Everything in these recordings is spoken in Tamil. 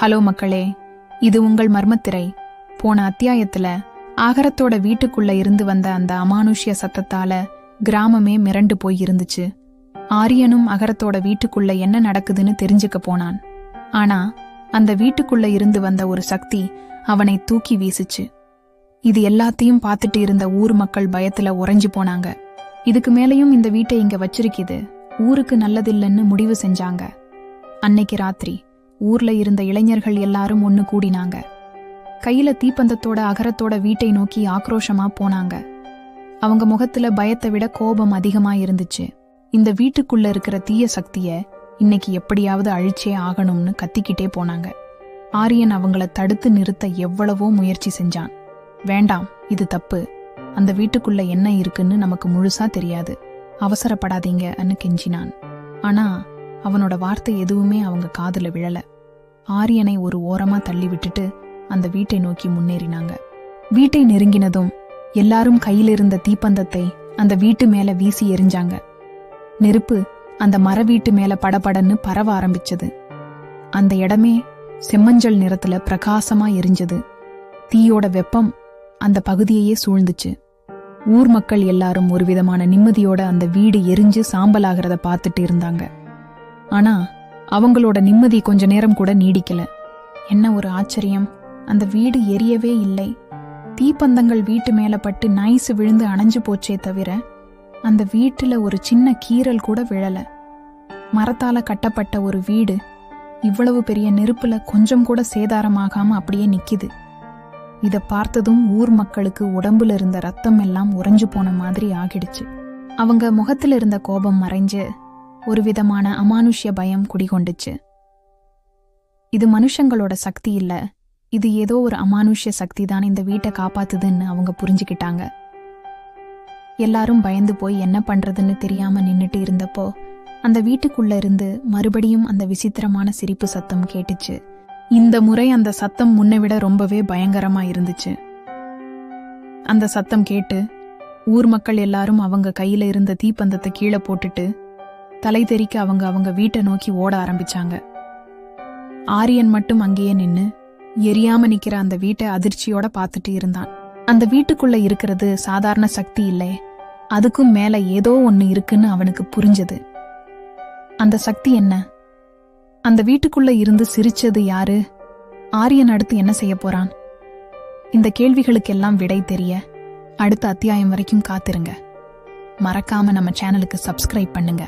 ஹலோ மக்களே இது உங்கள் மர்மத்திரை. போன அத்தியாயத்துல ஆகரத்தோட வீட்டுக்குள்ள இருந்து வந்த அந்த அமானுஷ்ய சத்தத்தால கிராமமே மிரண்டு போய் இருந்துச்சு. ஆரியனும் அகரத்தோட வீட்டுக்குள்ள என்ன நடக்குதுன்னு தெரிஞ்சுக்க போனான். ஆனா அந்த வீட்டுக்குள்ள இருந்து வந்த ஒரு சக்தி அவனை தூக்கி வீசுச்சு. இது எல்லாத்தையும் பார்த்துட்டு இருந்த ஊர் மக்கள் பயத்துல உறைஞ்சு போனாங்க. இதுக்கு மேலையும் இந்த வீட்டை இங்க வச்சிருக்குது. ஊருக்கு நல்லதில்லைன்னு முடிவு செஞ்சாங்க. அன்னைக்கு ராத்திரி ஊர்ல இருந்த இளைஞர்கள் எல்லாரும் ஒன்னு கூடினாங்க. கையில தீப்பந்தத்தோட அகரத்தோட வீட்டை நோக்கி ஆக்ரோஷமா போனாங்க. அவங்க முகத்துல பயத்தை விட கோபம் அதிகமா இருந்துச்சு. இந்த வீட்டுக்குள்ள இருக்கிற தீய சக்திய இன்னைக்கு எப்படியாவது அழிச்சே ஆகணும்னு கத்திக்கிட்டே போனாங்க. ஆரியன் அவங்கள தடுத்து நிறுத்த எவ்வளவோ முயற்சி செஞ்சான். வேண்டாம் இது தப்பு. அந்த வீட்டுக்குள்ள என்ன இருக்குன்னு நமக்கு முழுசா தெரியாது. அவசரப்படாதீங்கன்னு கெஞ்சினான். ஆனா அவனோட வார்த்தை எதுவுமே அவங்க காதுல விழல. ஆரியனை ஒரு ஓரமா தள்ளி விட்டுட்டு அந்த வீட்டை நோக்கி முன்னேறினாங்க. வீட்டை நெருங்கினதும் எல்லாரும் கையில் இருந்த தீப்பந்தத்தை அந்த வீட்டு மேல வீசி எரிஞ்சாங்க நெருப்பு அந்த மர வீட்டு மேல படபடன்னு பரவ ஆரம்பிச்சது. அந்த இடமே செம்மஞ்சள் நிறத்துல பிரகாசமா எரிஞ்சது. தீயோட வெப்பம் அந்த பகுதியையே சூழ்ந்துச்சு. ஊர் மக்கள் எல்லாரும் ஒரு விதமான நிம்மதியோட அந்த வீடு எரிஞ்சு சாம்பலாகிறத பார்த்துட்டு இருந்தாங்க. ஆனா அவங்களோட நிம்மதி கொஞ்ச நேரம் கூட நீடிக்கல. என்ன ஒரு ஆச்சரியம். அந்த வீடு எரியவே இல்லை. தீப்பந்தங்கள் வீட்டு மேல பட்டு நைஸ் விழுந்து அணைஞ்சு போச்சே தவிர அந்த வீட்டுல ஒரு சின்ன கீறல் கூட விழல. மரத்தால கட்டப்பட்ட ஒரு வீடு இவ்வளவு பெரிய நெருப்புல கொஞ்சம் கூட சேதாரமாகாம அப்படியே நிக்குது. இத பார்த்ததும் ஊர் மக்களுக்கு உடம்புல இருந்த ரத்தம் எல்லாம் உறைஞ்சு போன மாதிரி ஆகிடுச்சு. அவங்க முகத்துல இருந்த கோபம் மறைஞ்சு ஒரு விதமான அமானுஷ்ய பயம் குடிகொண்டுச்சு. இது மனுஷங்களோட சக்தி இல்லை. இது ஏதோ ஒரு அமானுஷ்ய சக்தி தான் இந்த வீட்டை காப்பாத்துதுன்னு அவங்க புரிஞ்சுக்கிட்டாங்க. எல்லாரும் பயந்து போய் என்ன பண்றதுன்னு தெரியாம நின்னுட்டு இருந்தப்போ அந்த வீட்டுக்குள்ள இருந்து மறுபடியும் அந்த விசித்திரமான சிரிப்பு சத்தம் கேட்டுச்சு. இந்த முறை அந்த சத்தம் முன்னை விட ரொம்பவே பயங்கரமா இருந்துச்சு. அந்த சத்தம் கேட்டு ஊர் மக்கள் எல்லாரும் அவங்க கையில இருந்த தீப்பந்தத்தை கீழே போட்டுட்டு தலை தெறிக்க அவங்க அவங்க வீட்டை நோக்கி ஓட ஆரம்பிச்சாங்க. ஆரியன் மட்டும் அங்கேயே நின்னு எரியாம நிக்கிற அந்த வீட்டை அதிர்ச்சியோட பார்த்துட்டு இருந்தான். அந்த வீட்டுக்குள்ள இருக்கிறது சாதாரண சக்தி இல்லை அதுக்கும் மேல ஏதோ ஒன்னு இருக்குன்னு அவனுக்கு புரிஞ்சது. அந்த சக்தி என்ன? அந்த வீட்டுக்குள்ள இருந்து சிரிச்சது யாரு? ஆரியன் அடுத்து என்ன செய்ய போறான்? இந்த கேள்விகளுக்கெல்லாம் விடை தெரிய அடுத்த அத்தியாயம் வரைக்கும் காத்திருங்க. மறக்காம நம்ம சேனலுக்கு சப்ஸ்கிரைப் பண்ணுங்க.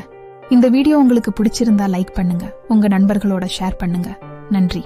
இந்த வீடியோ உங்களுக்கு பிடிச்சிருந்தா லைக் பண்ணுங்க. உங்க நண்பர்களோட ஷேர் பண்ணுங்க. நன்றி.